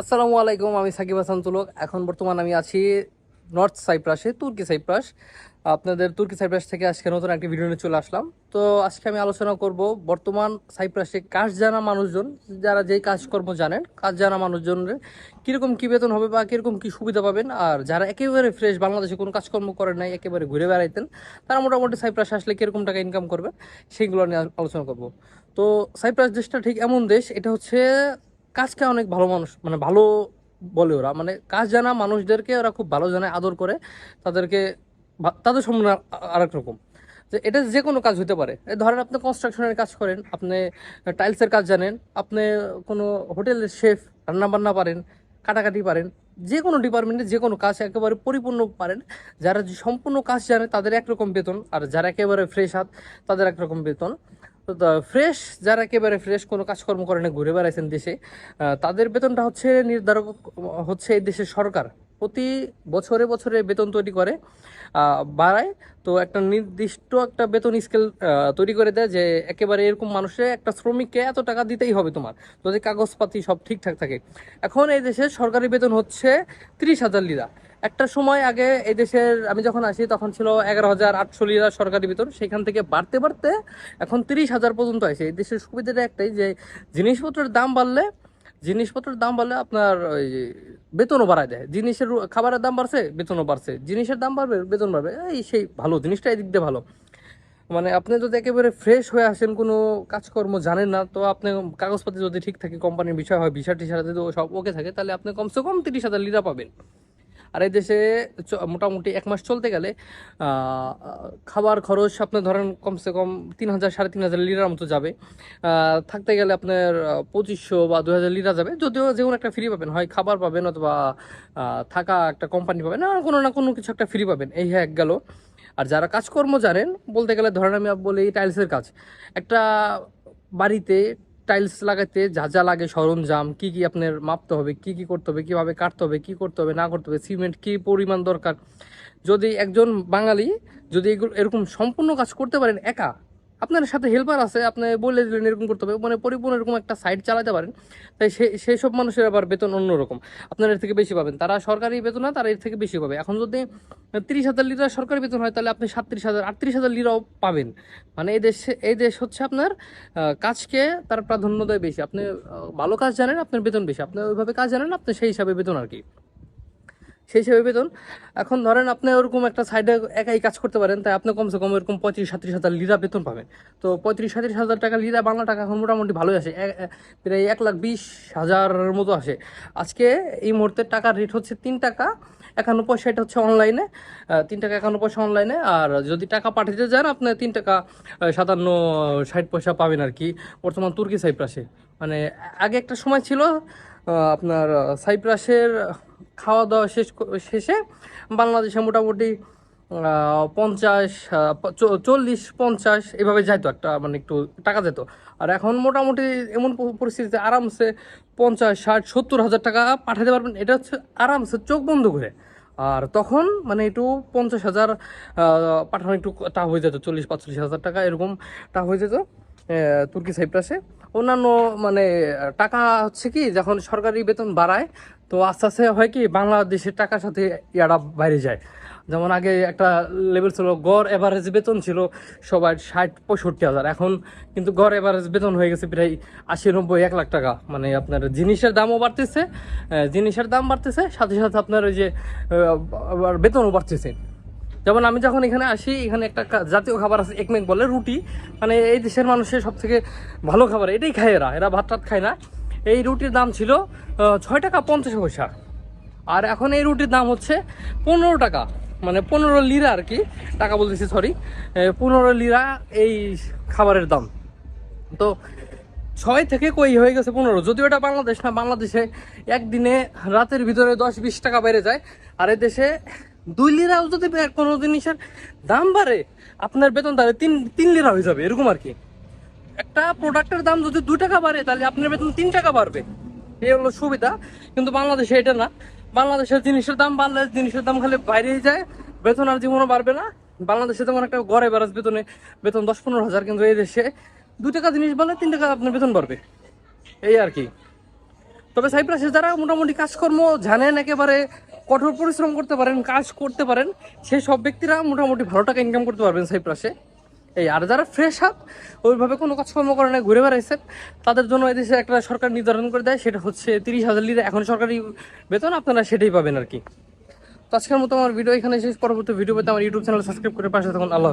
আসসালামু আলাইকুম, আমি সাকিব হাসান তুলক। এখন বর্তমান আমি আছি নর্থ সাইপ্রাসে, তুর্কি সাইপ্রাস। আপনাদের তুর্কি সাইপ্রাস থেকে আজকে নতুন একটি ভিডিও নিয়ে চলে আসলাম। তো আজকে আমি আলোচনা করব বর্তমান সাইপ্রাসে কাজ জানা মানুষজন, যারা যেই কাজকর্ম জানেন কাজ জানা মানুষজনের কীরকম কী বেতন হবে বা কীরকম কী সুবিধা পাবেন, আর যারা একেবারে ফ্রেশ বাংলাদেশে কোনো কাজকর্ম করেন নাই, একেবারে ঘুরে বেড়াইতেন, তারা মোটামুটি সাইপ্রাসে আসলে কীরকম টাকা ইনকাম করবে, সেইগুলো নিয়ে আলোচনা করব। তো সাইপ্রাস দেশটা ঠিক এমন দেশ, এটা হচ্ছে কাজকে অনেক ভালো মানুষ মানে ভালো বলে ওরা। মানে কাজ জানা মানুষদেরকে ওরা খুব ভালো জানে আদর করে, তাদেরকে তাদের সম্মান আরেক রকম। যে এটা যে কোনো কাজ হতে পারে। ধরেন আপনি কনস্ট্রাকশনের কাজ করেন, আপনি টাইলসের কাজ জানেন, আপনি কোনো হোটেলের শেফ রান্নাবান্না পারেন, কাটাকাটি পারেন যে কোনো ডিপার্টমেন্টে যে কোনো কাজ একেবারে পরিপূর্ণ পারেন, যারা সম্পূর্ণ কাজ জানে তাদের একরকম বেতন, আর যারা একেবারে ফ্রেশ হাত তাদের একরকম বেতন। ফ্রেশ, যারা একেবারে ফ্রেশ কোনো কাজকর্ম করে না, ঘুরে বেড়াইছেন দেশে তাদের বেতনটা হচ্ছে নির্ধারক, হচ্ছে এই দেশের সরকার। প্রতি বছরে বছরে বেতন তৈরি করে বাড়ায়। তো একটা নির্দিষ্ট একটা বেতন স্কেল তৈরি করে দেয় যে একেবারে এরকম মানুষে একটা শ্রমিককে এত টাকা দিতেই হবে তোমার, যদি কাগজপাতি সব ঠিকঠাক থাকে। এখন এই দেশে সরকারি বেতন হচ্ছে ত্রিশ হাজার লিরা। একটা সময় আগে এই দেশের, আমি যখন আসি তখন ছিল এগারো হাজার আটশো লিরা সরকারি বেতন। সেখান থেকে বাড়তে বাড়তে এখন তিরিশ হাজার পর্যন্ত আসে। এই দেশের সুবিধাটা একটাই যে জিনিসপত্রের দাম বাড়লে, জিনিসপত্রের দাম বাড়লে আপনার ওই বেতনও বাড়ায় দেয়। জিনিসের খাবারের দাম বাড়ছে, বেতনও বাড়ছে। জিনিসের দাম বাড়বে, বেতন বাড়বে। এই সেই ভালো জিনিসটা এদিক দিয়ে ভালো। মানে আপনি যদি একেবারে ফ্রেশ হয়ে আসেন, কোনো কাজকর্ম জানেন না, তো আপনি কাগজপাতি যদি ঠিক থাকে কোম্পানির বিষয় হয় বিষয় টিসা যদি সব ওকে থাকে, তাহলে আপনি কমসে কম তিরিশ হাজার লিরা পাবেন। আর এই দেশে মোটামুটি এক মাস চলতে গেলে খাবার খরচ আপনার ধরেন কমসে কম তিন হাজার, সাড়ে তিন হাজার লিরার মতো যাবে। থাকতে গেলে আপনার পঁচিশশো বা দু হাজার লিরা যাবে। যদিও যে কোনো একটা ফ্রি পাবেন, হয় খাবার পাবেন অথবা থাকা একটা কোম্পানি পাবেন আর কোনো না কোনো কিছু একটা ফ্রি পাবেন। এই হ্যাঁ এক গেল। আর যারা কাজকর্ম জানেন, বলতে গেলে ধরেন আমি বলি টাইলসের কাজ। একটা বাড়িতে টাইলস লাগাতে যা যা লাগে সরঞ্জাম, কি কি আপনার মাপতে হবে, কি কি করতে হবে, কীভাবে কাটতে হবে, কি করতে হবে, না করতে হবে, সিমেন্ট কি পরিমাণ দরকার? যদি একজন বাঙালি যদি এগুলো এরকম সম্পূর্ণ কাজ করতে পারেন একা আপনার সাথে হেল্পার আছে, আপনি বলে দিলেন এরকম করতে হবে। মানে পরিপূর্ণ এরকম একটা সাইট চালাতে পারেন। তাই সেই সব মানুষের আবার বেতন অন্যরকম। আপনার এর থেকে বেশি পাবেন। তারা সরকারি বেতন না, তারা এর থেকে বেশি পাবে। এখন যদি তিরিশ হাজার লিটার সরকারি বেতন হয়, তাহলে আপনি সাতত্রিশ হাজার, আটত্রিশ হাজার লিরাও পাবেন। মানে এই দেশে, এই দেশ হচ্ছে আপনার কাজকে তার প্রাধান্য দেয় বেশি। আপনি ভালো কাজ জানেন, আপনার বেতন বেশি। আপনি ওইভাবে কাজ জানেন আপনি সেই হিসাবে বেতন আর কি। সেই হিসাবে বেতন। এখন ধরেন আপনি ওরকম একটা সাইডে একাই কাজ করতে পারেন, তাই আপনি কমসে কম এরকম পঁয়ত্রিশ, সাত্রিশ হাজার লিরা বেতন পাবেন। তো পঁয়ত্রিশ, সাত্রিশ হাজার টাকা লিরা বাংলা টাকা এখন মোটামুটি ভালোই আসে। প্রায় এক লাখ বিশ হাজারের মতো আসে। আজকে এই মুহূর্তে টাকার রেট হচ্ছে তিন টাকা, একান্ন পয়সা, এটা হচ্ছে অনলাইনে তিন টাকা, একান্ন পয়সা অনলাইনে আর যদি টাকা পাঠাতে যান, আপনি তিন টাকা সাতান্ন, ষাট পয়সা পাবেন আর কি। বর্তমান তুর্কি, সাইপ্রাসে। মানে আগে একটা সময় ছিল আপনার, সাইপ্রাসের খাওয়া দাওয়া শেষ শেষে বাংলাদেশে মোটামুটি পঞ্চাশ চল্লিশ, পঞ্চাশ, এভাবে যাইতো একটা মানে একটু টাকা যেত। আর এখন মোটামুটি এমন পরিস্থিতিতে আরামসে পঞ্চাশ, ষাট, সত্তর হাজার টাকা পাঠাতে পারবেন। এটা হচ্ছে আরামসে চোখ বন্ধ করে। আর তখন মানে একটু পঞ্চাশ হাজার পাঠানো একটু টাকা হয়ে যেত, চল্লিশ পাঁচচল্লিশ হাজার টাকা এরকম টাকা হয়ে যেত। তুর্কি, সাইপ্রাসে। অন্যান্য মানে টাকা হচ্ছে কি, যখন সরকারি বেতন বাড়ায়, তো আস্তে আস্তে হয় কি, বাংলাদেশের টাকার সাথে ইয়ারা বাইরে যায়। যেমন আগে একটা লেভেল ছিল, গড় এভারেজ বেতন ছিল সবার ষাট, পঁয়ষট্টি হাজার। এখন কিন্তু গড় এভারেজ বেতন হয়ে গেছে প্রায় আশি, নব্বই, এক লাখ টাকা। মানে আপনার জিনিসের দামও বাড়তেছে জিনিসের দাম বাড়তেছে, সাথে সাথে আপনার ওই যে বেতনও বাড়তেছে। যেমন আমি যখন এখানে আসি, এখানে একটা জাতীয় খাবার আছে একমেক বলে রুটি। মানে এই দেশের মানুষের সব থেকে ভালো খাবার, এটাই খায় এরা। এরা ভাত টাত খায় না। এই রুটির দাম ছিল ছয় টাকা পঞ্চাশ পয়সা। আর এখন এই রুটির দাম হচ্ছে পনেরো টাকা। মানে পনেরো লিরা আর কি, টাকা বলতেছি সরি পনেরো লিরা এই খাবারের দাম। তো ছয় থেকে কই হয়ে গেছে পনেরো? যদিও এটা বাংলাদেশ না, বাংলাদেশে একদিনে রাতের ভিতরে দশ বিশ টাকা বেড়ে যায়। আর এই দেশে দুই লিরাও যদি কোনো জিনিসের দাম বাড়ে, আপনার বেতন তাহলে তিন তিন লিরা হয়ে যাবে, এরকম আর কি একটা প্রোডাক্টের দাম যদি দু টাকা বাড়ে, তাহলে আপনার বেতন তিন টাকা বাড়বে। এই হলো সুবিধা, কিন্তু বাংলাদেশে এটা না। বাংলাদেশের জিনিসের দাম বাড়লে জিনিসের দাম খালি বাইরেই যায়, বেতন আর জীবনও বাড়বে না। বাংলাদেশে যেমন একটা গড়ে বারাজ বেতনে, বেতন দশ পনেরো হাজার, কিন্তু এই দেশে দু টাকা জিনিস বাড়লে তিন টাকা আপনার বেতন বাড়বে। এই আর কি তবে সাইপ্রাসে যারা মোটামুটি কাজকর্ম জানেন একেবারে কঠোর পরিশ্রম করতে পারেন, কাজ করতে পারেন সেই সব ব্যক্তিরা মোটামুটি ভালো টাকা ইনকাম করতে পারবেন সাইপ্রাসে এই, আর যারা ফ্রেশ আপ ওইভাবে কোনো কাজকর্ম করে না, ঘুরে বেড়াইছেন, তাদের জন্য এদেশে একটা সরকার নির্ধারণ করে দেয়, সেটা হচ্ছে তিরিশ হাজার লিটার এখন সরকারি বেতন আপনারা সেটাই পাবেন আর কি তো আজকের মতো আমার ভিডিও এখানে শেষ। পরবর্তী ভিডিও পেতে আমার ইউটিউব চ্যানেল সাবস্ক্রাইব করে পাশে থাকুন। আল্লাহ।